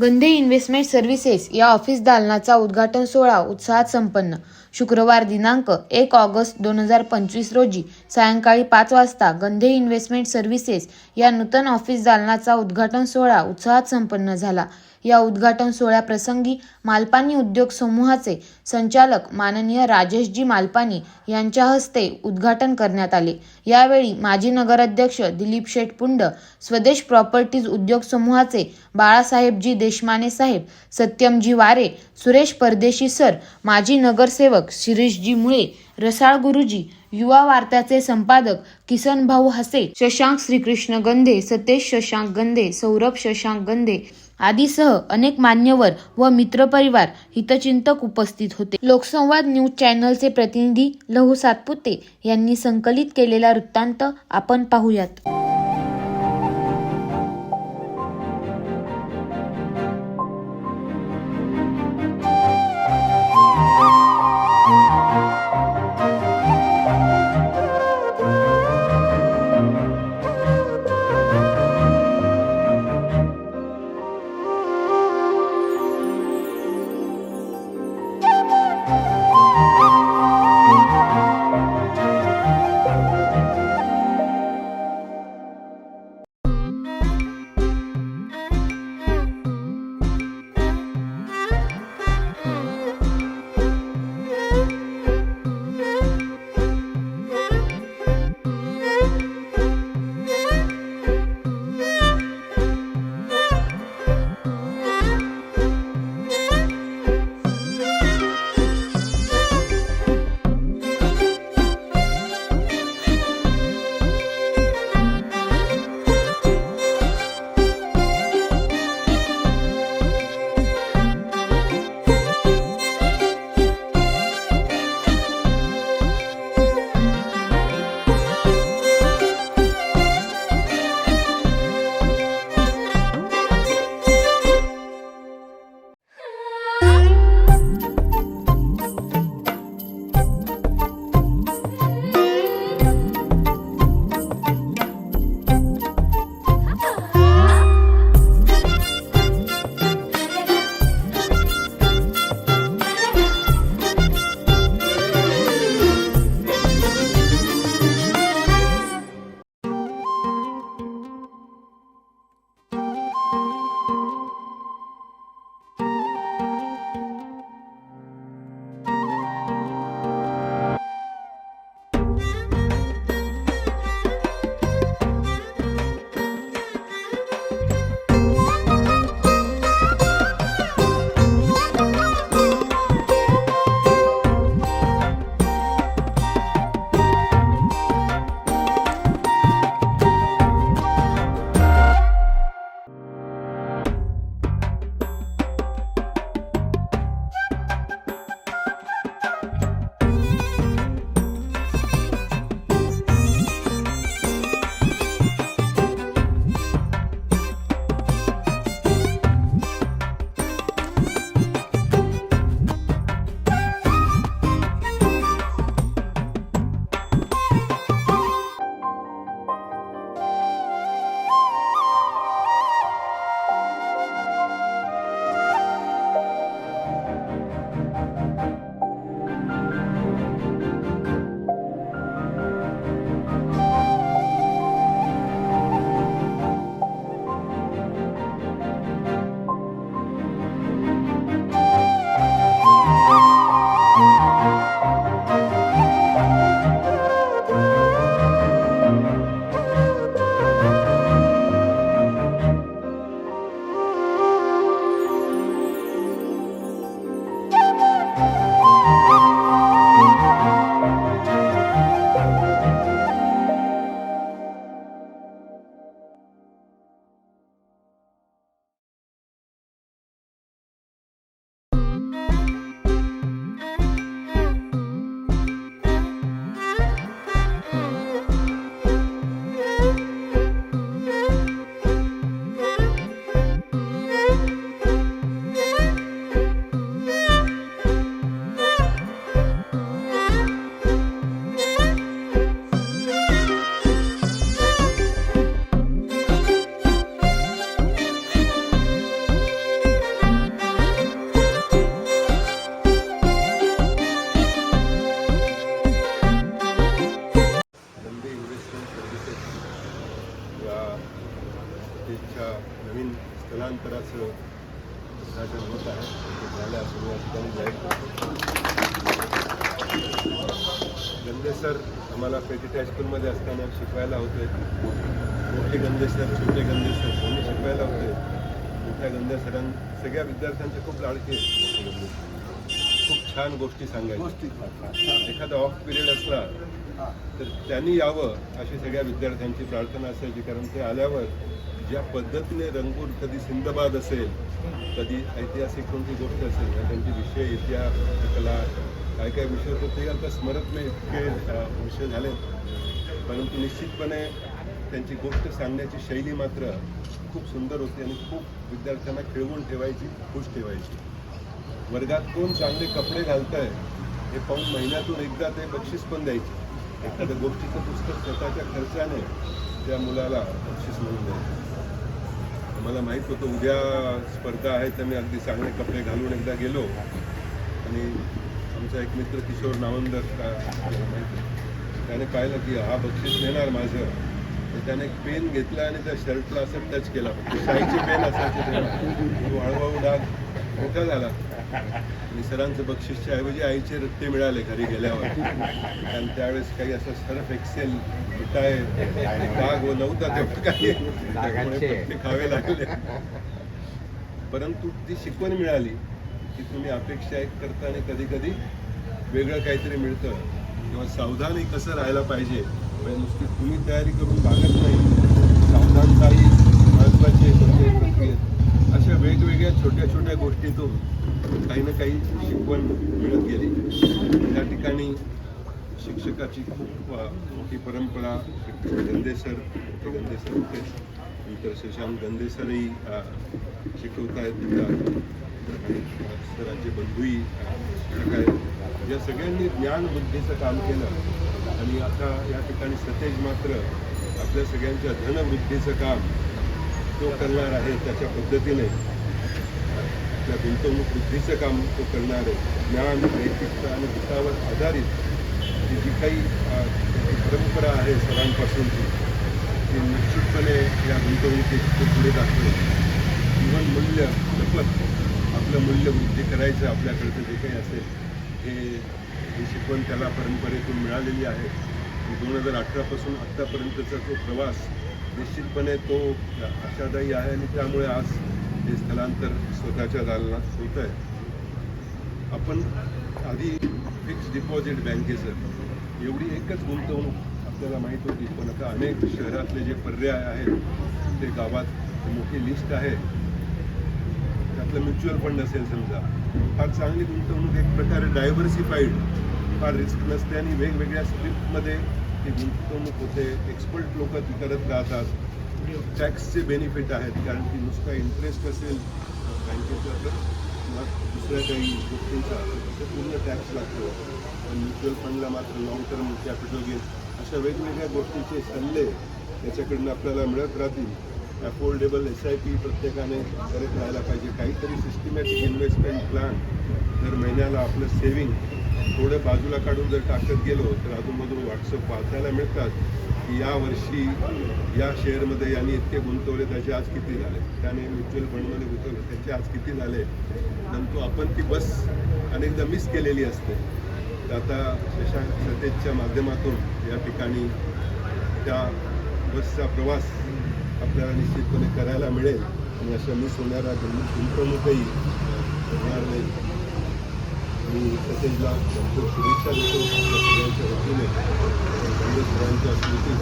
Gandhe investment services या office दालनाचा उद्घाटन सोहळा उत्साहात संपन्न. शुक्रवार दिनांक एक ऑगस्ट दोन हजार पंचवीस रोजी सायंकाळी पाच वाजता गंधे इन्व्हेस्टमेंट सर्व्हिसेस या नूतन ऑफिस दालनाचा उद्घाटन सोहळा उत्साहात संपन्न झाला. या उद्घाटन सोहळ्याप्रसंगी मालपानी उद्योग समूहाचे संचालक माननीय राजेशजी मालपानी यांच्या हस्ते उद्घाटन करण्यात आले. यावेळी माजी नगराध्यक्ष दिलीप शेठ पुंड स्वदेश प्रॉपर्टीज उद्योग समूहाचे बाळासाहेबजी देशमाने साहेब सत्यमजी वारे सुरेश परदेशी सर माजी नगरसेवक शिरीषजी मुळे रसाळ गुरुजी युवा वार्ताचे संपादक किसन भाऊ हसे शशांक श्रीकृष्ण गंधे सतेश शशांक गंधे सौरभ शशांक गंधे आदीसह अनेक मान्यवर व मित्रपरिवार हितचिंतक उपस्थित होते. लोकसंवाद न्यूज चॅनलचे प्रतिनिधी लहू सातपुते यांनी संकलित केलेला वृत्तांत आपण पाहूयात. तर त्यांनी यावं अशी सगळ्या विद्यार्थ्यांची प्रार्थना असायची कारण ते आल्यावर ज्या पद्धतीने रंगून कधी सिंदबाद असेल कधी ऐतिहासिक कोणती गोष्ट असेल किंवा त्यांचे विषय इतिहास कला काय काय विषय होते ते आता स्मरत नाही इतके विषय झाले परंतु निश्चितपणे त्यांची गोष्ट सांगण्याची शैली मात्र खूप सुंदर होती आणि खूप विद्यार्थ्यांना खेळवून ठेवायची खुश ठेवायची. वर्गात कोण चांगले कपडे घालत आहे हे पाहून महिन्यातून एकदा ते बक्षीस पण द्यायचे. एखाद्या गोष्टीचं पुस्तक स्वतःच्या खर्चाने त्या मुलाला बक्षीस म्हणून द्यायचं. मला माहीत होतं उद्या स्पर्धा आहे तर मी अगदी चांगले कपडे घालून एकदा गेलो. आणि आमचा एक मित्र किशोर नावंदर का माहिती त्याने पाहिलं की हा बक्षीस देणार माझं. तर त्याने एक पेन घेतला आणि त्या शर्टला असं टच केला. फक्त पेन असायची तेव्हा. तो हळूहळू डाग मोठा झाला. आणि सरांचं बक्षीसच्या ऐवजी आईचे रत्ते मिळाले घरी गेल्यावर. आणि त्यावेळेस काही असं सरफ एक्सेल मिठाय डाग व नव्हता तेव्हा काही. पत्ते खावे लागले. परंतु ती शिकवण मिळाली की तुम्ही अपेक्षा एक करता आणि कधी कधी वेगळं काहीतरी मिळतं. किंवा सावधानी कसं राहायला पाहिजे म्हणजे नुसती तुम्ही तयारी करून भागत नाही. सावधानताही आहे कोणत्याही प्रक्रियेत. अशा वेगवेगळ्या छोट्या छोट्या गोष्टीतून काही ना काही शिकवण मिळत गेली. त्या ठिकाणी शिक्षकाची खूप मोठी परंपरा गंदेसर ते गंदे होते. नंतर शशांक गंदेसरही शिकवत आहेत सरांचे बंधूही शिक्षक आहेत या सगळ्यांनी ज्ञान बुद्धीचं काम केलं. आणि आता या ठिकाणी सतेज मात्र आपल्या सगळ्यांच्या धनवृद्धीचं काम तो करणार आहे त्याच्या पद्धतीने. आपल्या गुंतवणूक वृद्धीचं काम तो करणार आहे. ज्ञान नैतिकता आणि हितावर आधारित जी काही परंपरा आहे सरांपासूनची ती निश्चितपणे या गुंतवणुकीत पुढे दाखवेल. जीवन मूल्य जपत आपलं मूल्य वृद्धी करायचं आपल्याकडचं जे काही असेल हे ही शिकवण त्याला परंपरेतून मिळालेली आहे. दोन हजार अठरापासून आत्तापर्यंतचा तो प्रवास निश्चितपणे तो आशादायी आहे आणि त्यामुळे आज हे स्थलांतर स्वतःच्या दालनात होत आहे आपण आधी फिक्स डिपॉझिट बँकेचं एवढी एकच गुंतवणूक आपल्याला माहीत होती पण आता अनेक शहरातले जे पर्याय आहेत ते गावात मोठी लिस्ट आहे. त्यातलं म्युच्युअल फंड असेल समजा फार चांगली गुंतवणूक एक प्रकारे डायव्हर्सिफाईड फार रिस्क नसते आणि वेगवेगळ्या स्क्रिप्टमध्ये ती गुंतवणूक होते एक्सपर्ट लोक ती करत राहतात टॅक्सचे बेनिफिट आहेत कारण की नुसता इंटरेस्ट असेल बँकेचा तर किंवा दुसऱ्या काही गोष्टींचा तर पूर्ण टॅक्स लागतो. पण म्युच्युअल फंडला मात्र लॉंग टर्म कॅपिटल गेन अशा वेगवेगळ्या गोष्टीचे सल्ले त्याच्याकडनं आपल्याला मिळत राहतील. अफोर्डेबल एस आय पी प्रत्येकाने करत राहायला पाहिजे. काहीतरी सिस्टमॅटिक इन्व्हेस्टमेंट प्लॅन दर महिन्याला आपलं सेविंग थोडं बाजूला काढून जर टाकत गेलो तर अधूनमधून व्हॉट्सअप वाचायला मिळतात. की यावर्षी या शेअरमध्ये यांनी इतके गुंतवले त्याचे आज किती झाले? त्याने म्युच्युअल फंडमध्ये गुंतवले त्याचे आज किती झाले? परंतु आपण ती बस अनेकदा मिस केलेली असते. तर आता शशांक सतेजच्या माध्यमातून या ठिकाणी त्या बसचा प्रवास आपल्याला निश्चितपणे करायला मिळेल. आणि अशा मिस होणाऱ्या गुंतवणूकही होणार नाही मी सतेजला भरपूर शुभेच्छा देतो. आपल्या सगळ्यांच्या वतीने काँग्रेस सरांच्या स्मृतीत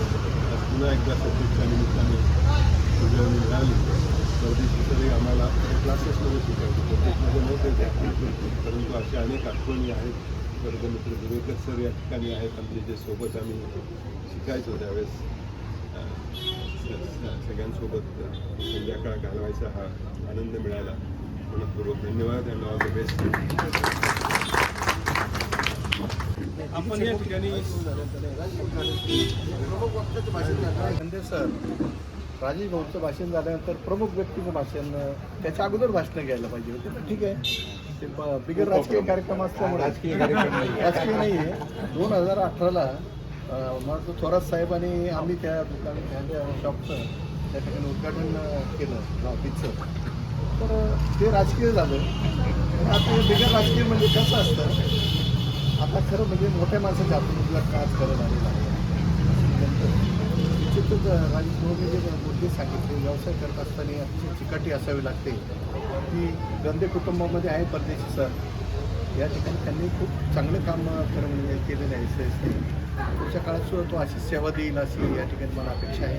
आज पुन्हा एकदा सतेजच्या निमित्ताने उजळणी मिळाली. परदेशी तरी आम्हाला क्लासेसमध्ये शिकायचे कॉलेजमध्ये नव्हते परंतु अशा अनेक आठवणी आहेत. वर्गमित्र दिवेकर सर या ठिकाणी आहेत. आमचे जे सोबत आम्ही शिकायचो त्यावेळेस सगळ्यांसोबत अं, संध्याकाळ घालवायचा हा आनंद मिळाला. मनपूर्वक धन्यवाद अँड ऑल द बेस्ट आपण या ठिकाणी सर राजीव भाऊचं भाषण झाल्यानंतर प्रमुख व्यक्तीचं भाषण त्याच्या अगोदर भाषण घ्यायला पाहिजे होते. पण ठीक आहे. ते बिगर राजकीय कार्यक्रम असल्यामुळे राजकीय कार्यक्रम राजकीय नाही आहे. दोन हजार अठराला वाटतं थोरात साहेब आणि आम्ही त्या दुकान त्या शॉपचं त्या ठिकाणी उद्घाटन केलं ऑफिसचं तर ते राजकीय झालं. आणि आता हे बिगर राजकीय म्हणजे कसं असतं? आता खरं म्हणजे मोठ्या माणसाच्या हातून काज करत आलेला आहे. निश्चितच राजेश जे मुद्दे सांगितले व्यवसाय करत असताना अतिशय चिकाटी असावी लागते. की गंदे कुटुंबामध्ये आहे परदेशी सर. या ठिकाणी त्यांनी खूप चांगलं काम खरं म्हणजे केलेलं आहे. श्रेयसने पुढच्या काळात सुद्धा तो अशी सेवा देईल अशी या ठिकाणी मला अपेक्षा आहे.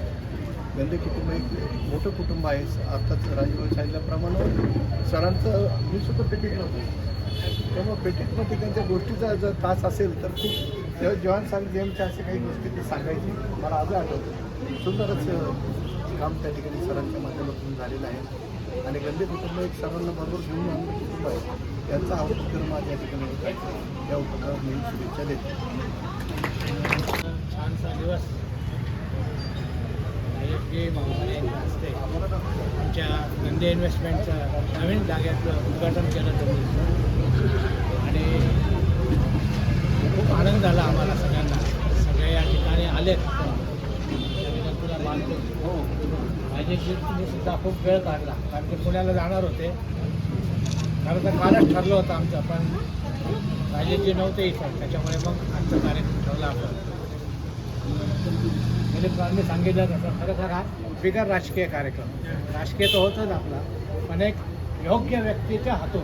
गंदे कुटुंब एक मोठं कुटुंब आहे. अर्थात राजभवन सांगितल्याप्रमाणे सरांचं मी सुद्धा पेटीत नव्हतो त्यामुळे पेटीतमध्ये त्यांच्या गोष्टीचा जर तास असेल तर खूप तेव्हा जॉन सांग जेमच्या असे काही गोष्टी ते सांगायची. मला आजही आठवतं. सुंदरच काम त्या ठिकाणी सरांच्या माध्यमातून झालेलं आहे. आणि गंदे कुटुंब एक सर्वांना बरोबर घेऊन आणलं कुटुंब आहे. त्यांचा हा उपक्रम आज या ठिकाणी होता या उपक्रमात मी शुभेच्छा देतो. छानसा दिवस. जी असते. आमच्या गंदे इन्व्हेस्टमेंटचं नवीन जाग्याचं उद्घाटन केलं त्यांनी. आणि खूप आनंद झाला आम्हाला सगळ्यांना. सगळे या ठिकाणी आलेत. त्याबद्दल तुला मानतो माझे तुम्ही सुद्धा खूप वेळ काढला. कारण ते पुण्याला जाणार होते. खरं तर कालच ठरलं होतं आमचं पण राजेजी नव्हते इथं. त्याच्यामुळे मग आमचं कार्यक्रम ठरला आपण. म्हणजे दिलीपरावांनी सांगितलं तसं. खरोखर हा बिगर राजकीय कार्यक्रम. राजकीय तर होतच आपला पण एक योग्य व्यक्तीच्या हातून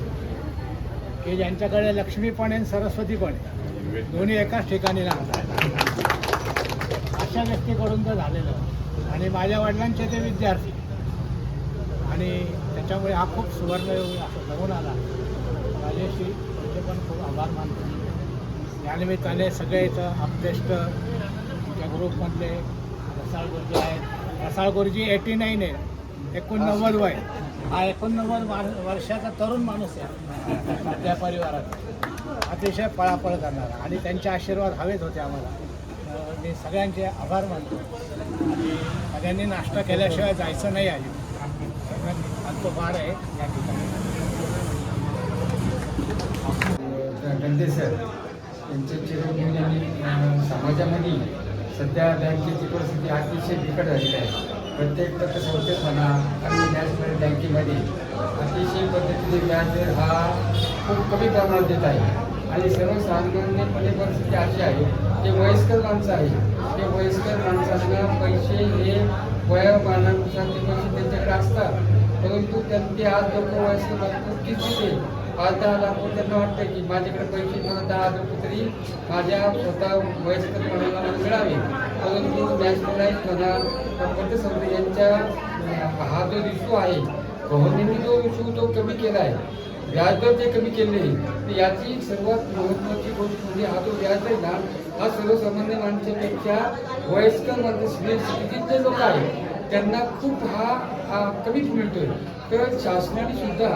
की ज्यांच्याकडे लक्ष्मी पण आहे सरस्वती पण आहे. दोन्ही एकाच ठिकाणी लागतात अशा व्यक्तीकडून तर झालेलं. आणि माझ्या वडिलांचे ते विद्यार्थी. आणि त्याच्यामुळे हा खूप सुवर्णयोग असं जमून आला. राजेशजी तुमचे पण खूप आभार मानतो. यानिमित्ताने सगळे इथं अपटेस्ट त्या ग्रुपमधले रसाळ गुरुजी रसाळ गुरुजी एटी नाईन आहे. एकोणनव्वद वय. हा एकोणनव्वद वर्षाचा तरुण माणूस आहे. आपल्या परिवारात. अतिशय पळापळ करणारा. आणि त्यांचे आशीर्वाद हवेच होते आम्हाला. मी सगळ्यांचे आभार मानतो. आणि सगळ्यांनी नाश्ता केल्याशिवाय जायचं नाही आहे. तो वाढ आहे या ठिकाणी. गंदे सर यांच्या चिरंजीव यांनी समाजामध्ये सध्या बँकेची परिस्थिती अतिशय बिकट झालेली आहे. प्रत्येक पतसंस्थेत म्हणा आणि नॅशनल बँकेमध्ये अतिशय पद्धतीने व्याजदर हा खूप कमी प्रमाणात देत आहे. आणि सर्वसामान्यपणे परिस्थिती अशी आहे की वयस्कर माणसं आहे ते वयस्कर माणसांना पैसे हे वयोमानानुसार ते पैसे त्यांच्याकडे असतात. परंतु त्यांनी आज लोक वयस्कर माणसं किती पाच दहा लाख त्यांना वाटतं की माझ्याकडे पैसे मला दहा हजार तरी माझ्या स्वतः वयस्कर मला मिळावे. परंतु नॅशनलाइज म्हणा पतसंस्था यांच्या हा जो इशू आहे गव्हर्नमेंटने जो इशू तो कमी केला आहे व्याजदर जे कमी केले तर याची सर्वात महत्त्वाची गोष्ट म्हणजे हा जो व्याज आहे ना हा सर्वसामान्य माणसापेक्षा वयस्कर म्हणजे सिनियर सिटीजन जे लोक आहेत त्यांना खूप हा हा कमीच मिळतोय. तर शासनाने सुद्धा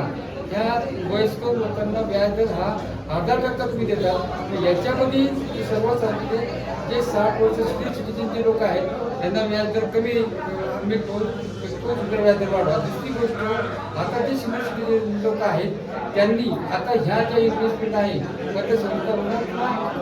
ह्या वयस्कर लोकांना व्याजदर हा हजार टक्का तुम्ही देतात. तर याच्यामध्ये सर्वसाधारण जे साठ वर्ष सिनियर सिटीजन जे लोक आहेत त्यांना व्याजदर कमी मिळतो तो सुद्धा व्याजदर वाढवा. दुसरी गोष्ट आता जे सिनियर सिटीजन लोक आहेत त्यांनी आता ह्या ज्या इन्व्हेस्टमेंट आहे पतसंस्था म्हणा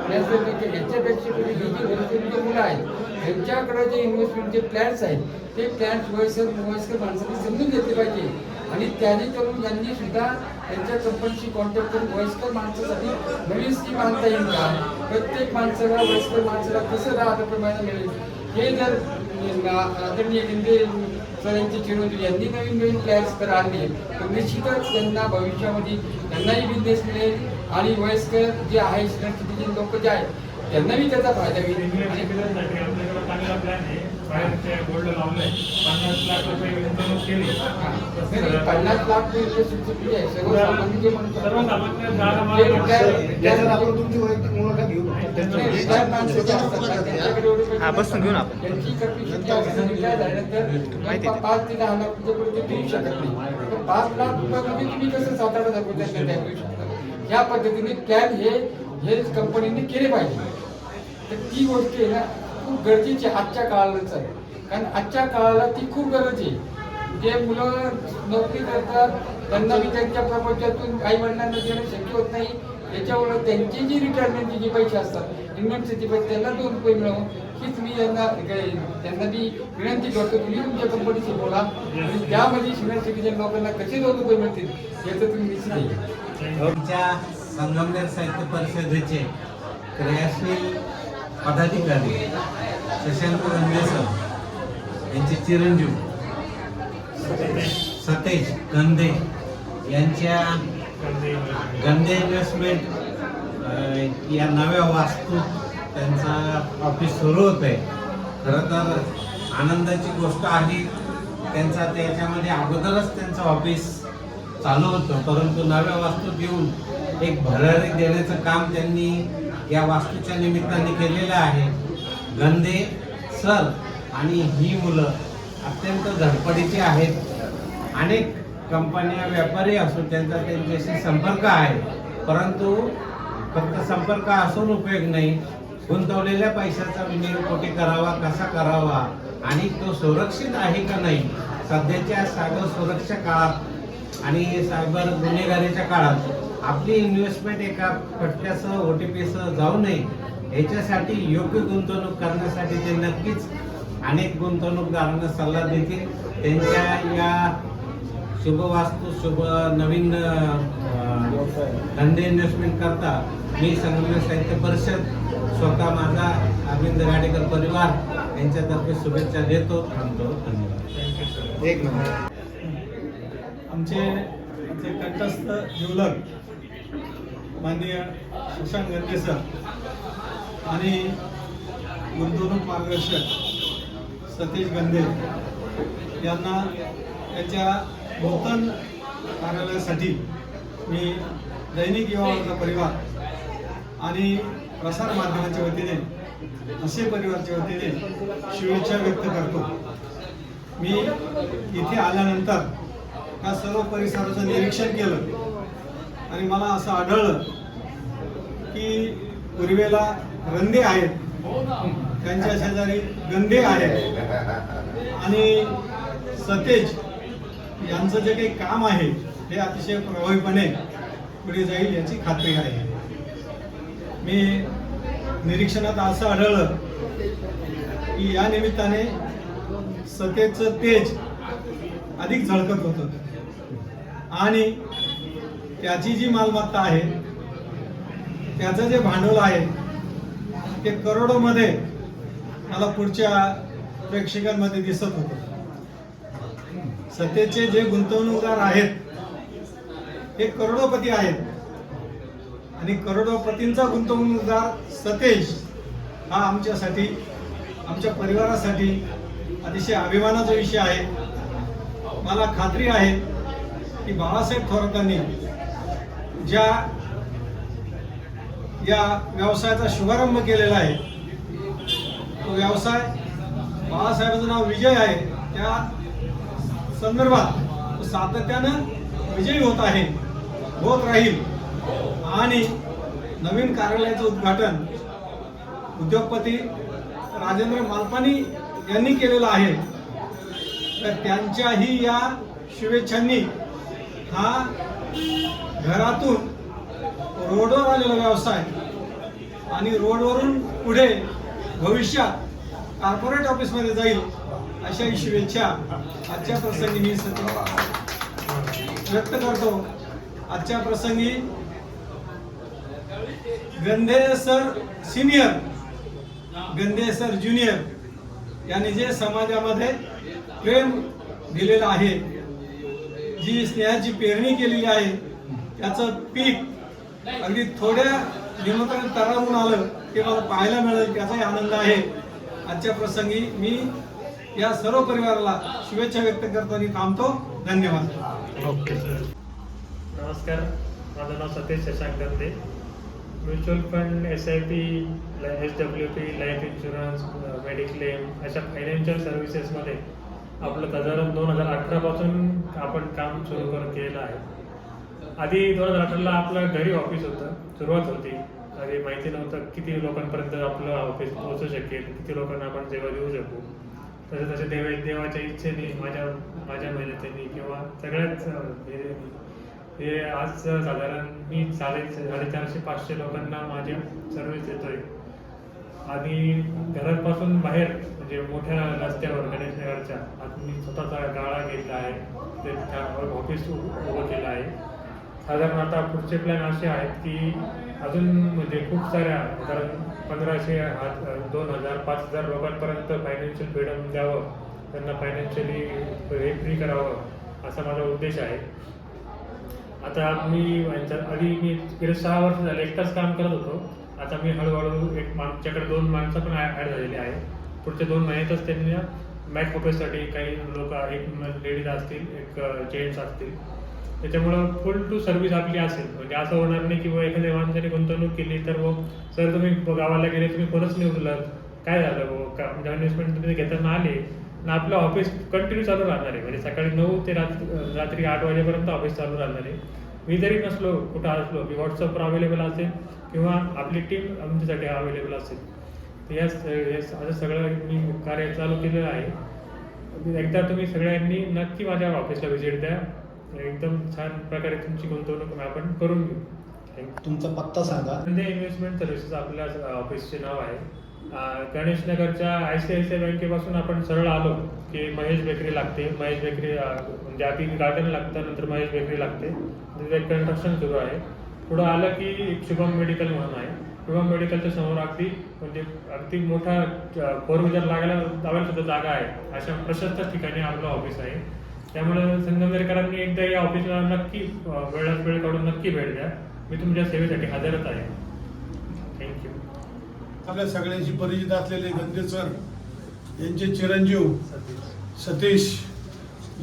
व्याजदर नॅशनल याच्यापेक्षा ही जी वयस्कर जी मुलं आहेत त्यांच्याकडे जे इन्व्हेस्टमेंटचे प्लॅन्स आहेत ते प्लॅन्स वयस्कर वयस्कर माणसांनी समजून घेतले पाहिजे. आणि त्याने करून यांनी सुद्धा त्यांच्या कंपनीशी कॉन्टॅक्ट करून वयस्कर माणसासाठी नवीन स्कीम आणता येईल का? प्रत्येक माणसाला वयस्कर माणसाला कसं दहा रुपये महिना मिळेल? हे जर आदरणीय लिंदे सर यांचे चिरंजीव यांनी नवीन नवीन प्लॅन्स तर आणले तर निश्चितच त्यांना भविष्यामध्ये त्यांनाही बिझनेस मिळेल आणि वयस्कर जे आहे सिनियर सिटीजन लोक जे आहेत त्यांनाही त्याचा फायदा मिळेल बाहेरचे गोल्ड लावलंय पन्नास लाख रुपये गुंतवणूक केली. पन्नास लाख इन्व्हेस्टमेंट आहे सर्वसामान्य जे म्हणतात. सर्वसामान्य जागा जे मालक रिटायर- त्याच्यात आपण तुमची वैयक्तिक मुलाखत घेऊ नाही, रिटायर माणसं जे असतात. ना, त्यांच्याकडे एवढे पैसे नसतात. त्यांची कॅपॅसिटी असते, रिटायर झाल्यानंतर पा- पाच ते दहा लाख रुपये देऊ शकत नाही. पाच लाख रुपयामध्ये तुम्ही कसं सात आठ हजार रुपये त्यांना द्या देऊ शकता? या पद्धतीने प्लॅन हे हे कंपनीने केले पाहिजे. तर ती गोष्ट आहे ना खूप गरजेची आजच्या काळालाच आहे कारण आजच्या काळाला ती खूप गरज आहे. जे मुलं नोकरी करतात त्यांना मी त्यांच्या प्रपंचातून आई वडिलांना देणं शक्य होत नाही. त्याच्यामुळं त्यांची जी रिटायरमेंटचे जे पैसे असतात इन्व्हेंटरीची पैसे त्यांना दोन रुपये मिळवून हीच मी यांना त्यांना मी विनंती करतो तुम्ही तुमच्या कंपनीशी बोला. आणि त्यामध्ये सिनियर सिटीजन लोकांना कसे दोन रुपये मिळतील याचं तुम्ही निश्चित आहे आमच्या संगमनेर साहित्य परिषदेचे क्रियाशील पदाधिकारी शशांक गंदेसर यांचे चिरंजीव. सतेज गंधे यांच्या गंधे इन्व्हेस्टमेंट या नव्या वास्तूत त्यांचा ऑफिस सुरू होत आहे खरं तर आनंदाची गोष्ट आहे त्यांचा त्याच्यामध्ये अगोदरच त्यांचं ऑफिस चालू होतं परंतु नव्या वास्तूत येऊन एक भरारी देण्याचं काम त्यांनी या वास्तूच्या निमित्ताने केलेलं आहे. गंधे सर आणि ही मुलं अत्यंत धडपडीची आहेत. अनेक कंपन्या व्यापारी असून त्यांचा त्यांच्याशी संपर्क आहे. परंतु फक्त संपर्क असून उपयोग नाही. गुंतवलेल्या पैशाचा विनियोग कुठे करावा कसा करावा आणि तो सुरक्षित आहे का नाही? सध्याच्या सायबर सुरक्षा काळात आणि सायबर गुन्हेगारीच्या काळात आपली इन्व्हेस्टमेंट एका पट्ट्यासह ओ टी पीसह जाऊ नये याच्यासाठी योग्य गुंतवणूक करण्यासाठी ते नक्कीच अनेक गुंतवणूकदारांना सल्ला देतील. त्यांच्या या शुभ वास्तू शुभ नवीन धंदे इन्व्हेस्टमेंट करता मी संगमेश्वर साहित्य परिषद स्वतः माझा अरविंद गाडेकर परिवार यांच्यातर्फे शुभेच्छा देतो. थांबतो. धन्यवाद. एक नंबर आमचे आमचे कंठस्थ जिवलग माननीय सुशांत गंदे सर आणि गुंतवणूक मार्गदर्शक सतीश गंधे यांना त्यांच्या नूतन कार्यालयासाठी मी दैनिक युवाचा परिवार आणि प्रसार माध्यमाच्या वतीने असे परिवारच्या वतीने शुभेच्छा व्यक्त करतो. मी इथे आल्यानंतर त्या सर्व परिसराचं निरीक्षण केलं आणि मला असं आढळलं की पूर्वेला रंदे आहेत. त्यांच्या शेजारी गंधे आहेत. आणि सतेज यांचं जे काही काम आहे हे अतिशय प्रभावीपणे पुढे जाईल याची खात्री आहे. मी निरीक्षणात असं आढळलं की या निमित्ताने सतेजचं तेज अधिक झळकत होतं. आणि त्याची जी मालमत्ता आहे त्याचं जे भांडवल आहे ते करोडोमध्ये मला पुढच्या प्रेक्षकांमध्ये दिसत होतं. सत्तेचे जे गुंतवणूकदार आहेत हे करोडोपती आहेत. आणि करोडोपतींचा गुंतवणूकदार सतेज हा आमच्यासाठी आमच्या परिवारासाठी अतिशय अभिमानाचा विषय आहे. मला खात्री आहे की बाळासाहेब थोरातांनी ज्या या व्यवसायाचा शुभारंभ केलेला आहे तो व्यवसाय बाळासाहेबांचं नाव विजय आहे त्या संदर्भात सातत्यानं विजयी होत आहे होत राहील. आणि नवीन कार्यालयाचं उद्घाटन उद्योगपती राजेंद्र मालपानी यांनी केलेलं आहे. तर त्यांच्याही या शुभेच्छांनी हा घरातून रोडवर आलेला व्यवसाय आणि रोडवरून पुढे भविष्यात कॉर्पोरेट ऑफिसमध्ये जाईल अशा शुभेच्छा आजच्या प्रसंगी मी सत्र व्यक्त करतो. आजच्या प्रसंगी Gandhe sir senior Gandhe sir junior यांनी जे समाजामध्ये प्रेम दिलेलं आहे जी स्नेहाची पेरणी केलेली आहे त्याचं पीक अगदी थोड्या निमंत्रण तरावून आलं ते मला पाहायला मिळेल त्याचाही आनंद आहे. आजच्या प्रसंगी मी या सर्व परिवाराला शुभेच्छा व्यक्त करताना थांबतो. धन्यवाद. नमस्कार. माझं नाव Satish Shashank Gande mutual fund S I P S W P life insurance mediclaim अशा फायनान्शियल सर्व्हिसेसमध्ये आपलं साधारण दोन हजार अठरापासून आपण काम सुरू करत केलेलं आहे. आधी दोन हजार अठराला आपलं घरी ऑफिस होतं. सुरुवात होती. आधी माहिती नव्हतं किती लोकांपर्यंत आपलं ऑफिस पोहोचू शकेल किती लोकांना आपण सेवा देऊ शकू. तसे तसे देव देवाच्या इच्छेने माझ्या माझ्या मेहनतीने किंवा सगळ्याच हे हे आज साधारण मी साडे साडेचारशे पाचशे लोकांना माझ्या सर्व्हिस देतोय. आणि घरापासून बाहेर म्हणजे मोठ्या रस्त्यावर गणेश नगरच्या आज मी स्वतःचा गाळा घेतला आहे. ते ऑफिस उभं केलं आहे. साधारण आता पुढचे प्लॅन असे आहेत की अजून म्हणजे खूप साऱ्या कारण पंधराशे हात दोन हजार पाच हजार लोकांपर्यंत फायनान्शियल फ्रीडम द्यावं त्यांना फायनान्शियली हे फ्री करावं असा माझा उद्देश आहे. आता मी यांच्यात आधी मी गेले सहा वर्ष झाले एकटाच काम करत होतो. आता मी हळूहळू एक आमच्याकडे दोन माणसं पण ॲड झालेली आहे. पुढच्या दोन महिन्यातच त्यांनी मॅट ऑफिससाठी काही लोक एक लेडीज असतील एक जेंट्स असतील. त्याच्यामुळं फुल टू सर्व्हिस आपली असेल. म्हणजे असं होणार नाही की एखाद्या माणसाने गुंतवणूक केली तर मग सर तुम्ही गावाला गेले तुम्ही कोणच नाही उचलत. काय झालं बुवा? का म्हणजे इन्व्हेस्टमेंट तुम्ही घेताना आले ना आपलं ऑफिस कंटिन्यू चालू राहणार आहे. म्हणजे सकाळी नऊ ते रात्री रात्री आठ वाजेपर्यंत ऑफिस चालू राहणार आहे. मी जरी नसलो कुठं असलो की व्हॉट्सअपवर अवेलेबल असेल किंवा आपली टीम आमच्यासाठी अवेलेबल असेल. तर या असं सगळं मी कार्य चालू केलेलं आहे. एकदा तुम्ही सगळ्यांनी नक्की माझ्या ऑफिसला व्हिजिट द्या. एकदम छान प्रकारे तुमची गुंतवणूक आपण करून घेऊ. तुमचा पत्ता सांगा. म्हणजे इन्व्हेस्टमेंट सर्व्हिसेस आपल्या ऑफिसचे नाव आहे. गणेश नगरच्या I C I C I बँकेपासून आपण सरळ आलो की महेश बेकरी लागते. महेश बेकरी म्हणजे आधी गार्डन लागतं नंतर महेश बेकरी लागते. तिथे एक कन्स्ट्रक्शन सुरू आहे. पुढं आलं की एक शुभम मेडिकल म्हणून आहे. शुभम मेडिकलच्या समोर अगदी म्हणजे अगदी मोठा फोर व्हीलर लागायला लावायला सुद्धा जागा आहे. अशा प्रशस्त ठिकाणी आपलं ऑफिस आहे. त्यामुळे संगमनेरकरांनी एकदा या ऑफिसला नक्की वेळात वेळ काढून नक्की भेट द्या. मी तुमच्या सेवेसाठी हजरच आहे. थँक्यू आपल्या सगळ्यांशी परिचित असलेले गंदे सर यांचे चिरंजीव सतीश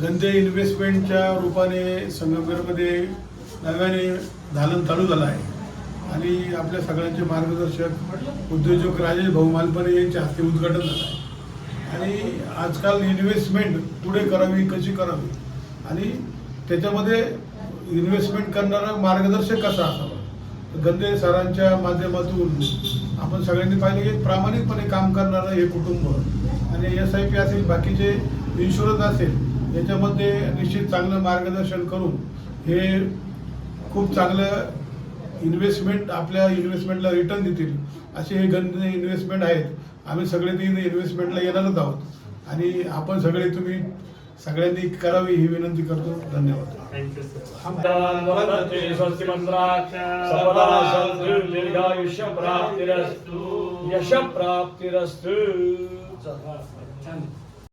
गंदे इन्व्हेस्टमेंटच्या रूपाने संगमनेरमध्ये नव्याने दालन चालू झालं आहे. आणि आपल्या सगळ्यांचे मार्गदर्शक उद्योजक राजेश भाऊ मालपणे यांच्या हस्ते उद्घाटन झालं आहे. आणि आजकाल इन्व्हेस्टमेंट पुढे करावी कशी करावी? आणि त्याच्यामध्ये इन्व्हेस्टमेंट करणारा मार्गदर्शक कसा असावा? गंदे सरांच्या माध्यमातून आपण सगळ्यांनी पाहिलं की प्रामाणिकपणे काम करणारं हे कुटुंब आणि एस आय पी असेल बाकीचे इन्शुरन्स असेल याच्यामध्ये निश्चित चांगलं मार्गदर्शन करून हे खूप चांगलं इन्व्हेस्टमेंट आपल्या इन्व्हेस्टमेंटला रिटर्न देतील. असे हे गंदे इन्व्हेस्टमेंट आहेत. आम्ही सगळे तीन इन्व्हेस्टमेंटला येणारच आहोत. आणि आपण सगळे तुम्ही सगळ्यांनी करावी ही विनंती करतो. धन्यवाद. यश प्राप्तिरस्तु.